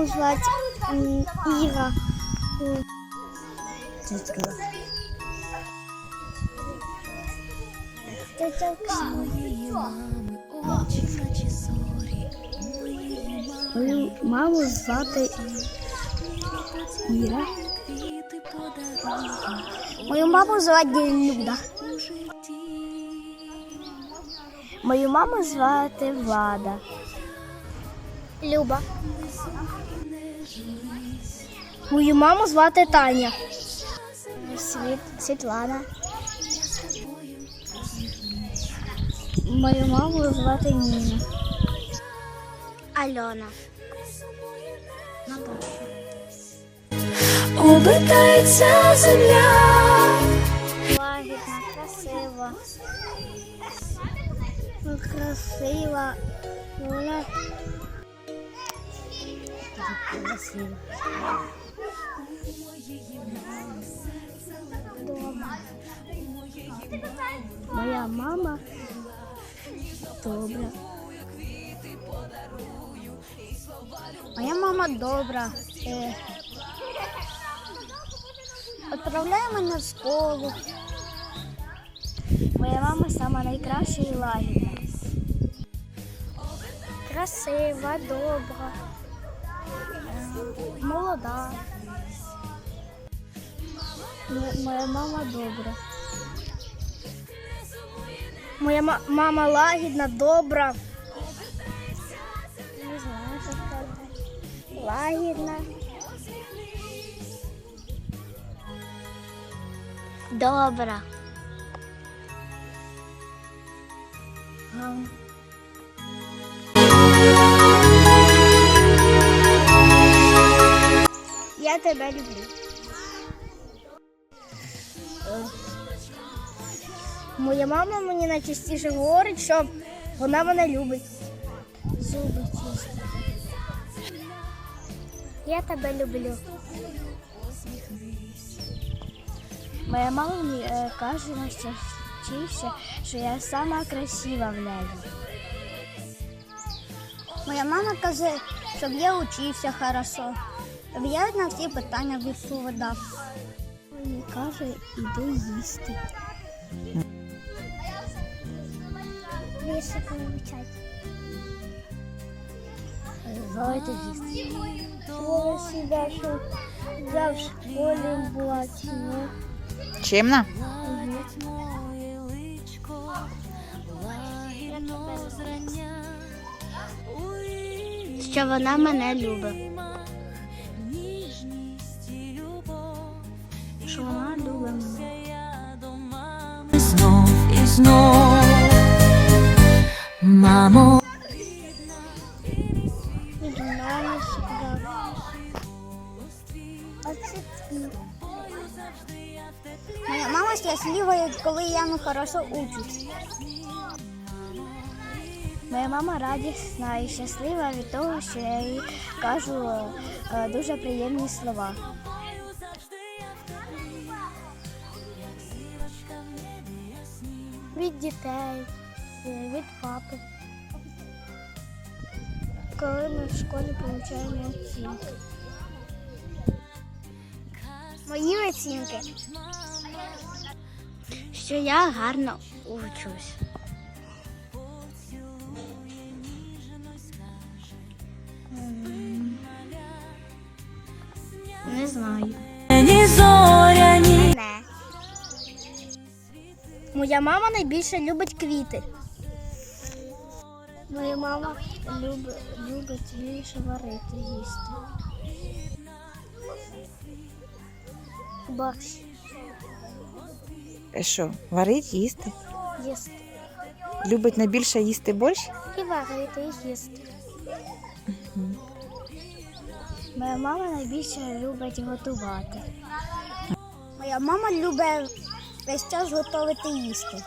маму звати Іра. Тетя. Мою маму звати Іра. Мою маму звати Люда. Мою маму звати Влада. Люба. Мою маму звати Таня. Світ, Світлана. Мою маму звати Ніна. Альона. Наташа. Обертається земля. Лагідна, красива. Красива. Вона. Моя мама добра. Моя мама добра. Е, Відправляє мене в школу. Моя мама сама найкраща і лагідна. Красива, добра, молода. Моя мама добра. Моя ма- мама лагідна, добра. Не знаю, що сказати. Лагідна. Добра. Гам. Я тебе люблю. Моя мама мені найчастіше говорить, що вона мене любить. Зуби чисто. Я тебе люблю. Моя мама мені е, каже найчастіше, що я сама красива в неї. Моя мама каже, щоб я учився хорошо, щоб на всі питання відповідав. Мені каже, іди їсти. Віршики вивчать. Давайте їсти. Себе, що я в школі була чи ні. Чимна? Що вона мене любить. Що вона любить мене. Знов і знов. Мамо. Моя мама щаслива, коли я ну хорошо учусь. Моя мама радісна і щаслива від того, що я їй кажу е, дуже приємні слова. Від дітей, е, від папи. Коли ми в школі отримуємо оцінки. Мої оцінки. Що я гарно учусь. Не знаю. Моя мама найбільше любить квіти. Моя мама любить, любить більше варити їсти. Борщ Е, Що, варить, їсти? їсти. Любить найбільше їсти борщ? І варити, і їсти. Моя мама найбільше любить готувати. Моя мама любить весь час готувати їсти.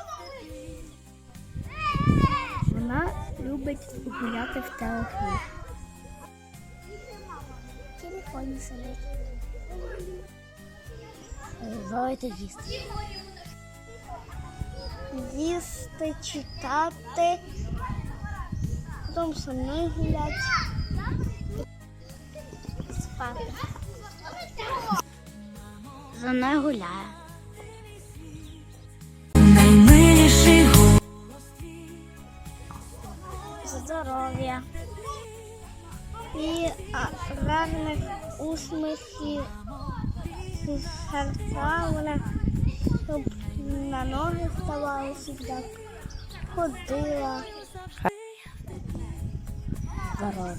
Вона любить гуляти в телефон. В телефоні сидить. Давайте їсти. Їсти, читати, потім со мною гуляти. спати. За мною гуляє. А, гарних усміхів і серця вона, щоб на ноги вставала завжди, ходила. Здоров'я.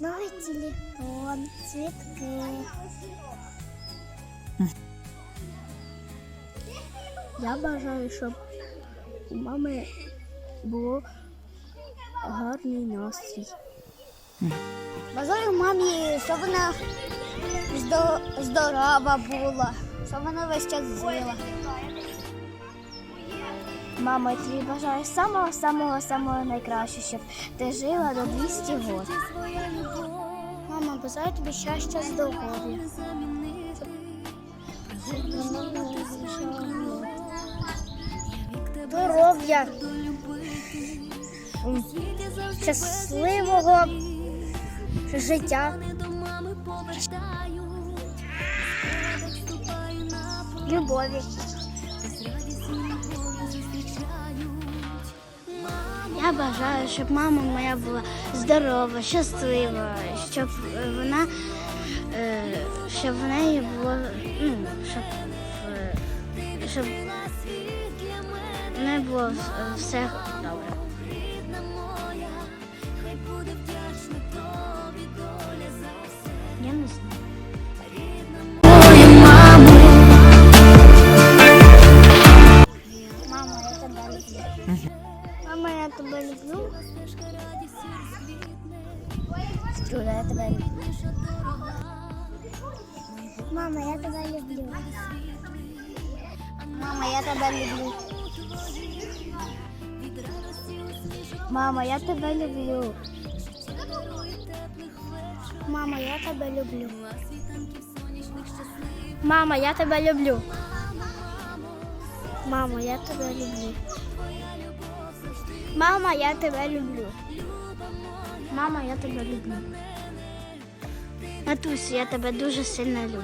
Новий телефон, цвітки. Я бажаю, щоб у мами було гарний настрій. Бажаю мамі, щоб вона здорова була, щоб вона весь час жила. Мама, я тобі бажаю самого самого самого найкращого, щоб ти жила до 200 років. Мама, бажаю тобі щастя, здоров'я. Здоров'я. Щасливого життя. Любові. Я бажаю, щоб мама моя була здорова, щаслива, щоб вона е, щоб в неї було, ну, щоб, е, щоб в неї було е, все добре. Тебе люблю. Чудо, я тебе люблю. Мама, я тебе люблю. Мама, я тебе люблю. Мама, я тебе люблю. Мама, я тебе люблю. Мама, я тебе люблю. Мама, я тебе люблю. Мама, я тебе люблю. Мама, я тебе люблю. Матусю, я тебе дуже сильно люблю.